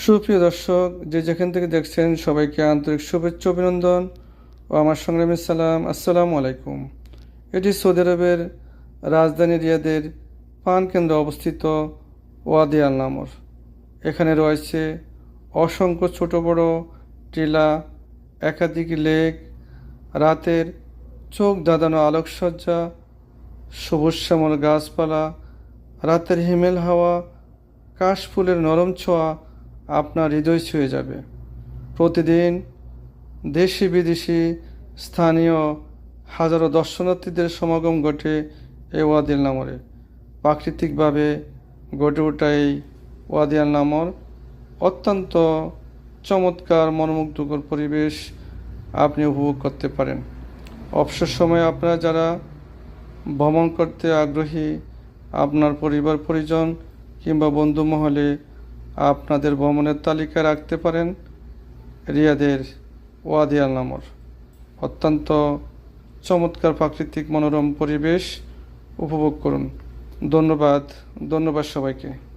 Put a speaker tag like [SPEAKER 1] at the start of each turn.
[SPEAKER 1] সুপ্রিয় দর্শক, যে যেখান থেকে দেখছেন সবাইকে আন্তরিক শুভেচ্ছা, অভিনন্দন ও আমার সংগ্রামী সালাম। আসসালামু আলাইকুম। এটি সৌদি আরবের রাজধানী রিয়াদের পান কেন্দ্র অবস্থিত ওয়াদি আল নামর। এখানে রয়েছে অসংখ্য ছোট বড় টিলা, একাধিক লেক, রাতের চোখ দাদানো আলোকসজ্জা, সবুজ শ্যামল গাছপালা, রাতের হিমেল হাওয়া, কাশফুলের নরম ছোঁয়া আপনার হৃদয় ছুঁয়ে যাবে। প্রতিদিন দেশি বিদেশি স্থানীয় হাজারো দর্শনার্থীদের সমাগম ঘটে এই ওয়াদিল নামরে। প্রাকৃতিকভাবে গড়ে ওঠা এই ওয়াদিয়াল নামর অত্যন্ত চমৎকার, মনোমুগ্ধকর পরিবেশ আপনি উপভোগ করতে পারেন। অবসর সময়ে আপনারা যারা ভ্রমণ করতে আগ্রহী, আপনার পরিবার, পরিজন কিংবা বন্ধু মহলে আপনাদের ভ্রমণের তালিকা রাখতে পারেন রিয়াদের ওয়াদিয়াল নামর। অত্যন্ত চমৎকার প্রাকৃতিক মনোরম পরিবেশ উপভোগ করুন। ধন্যবাদ ধন্যবাদ সবাইকে।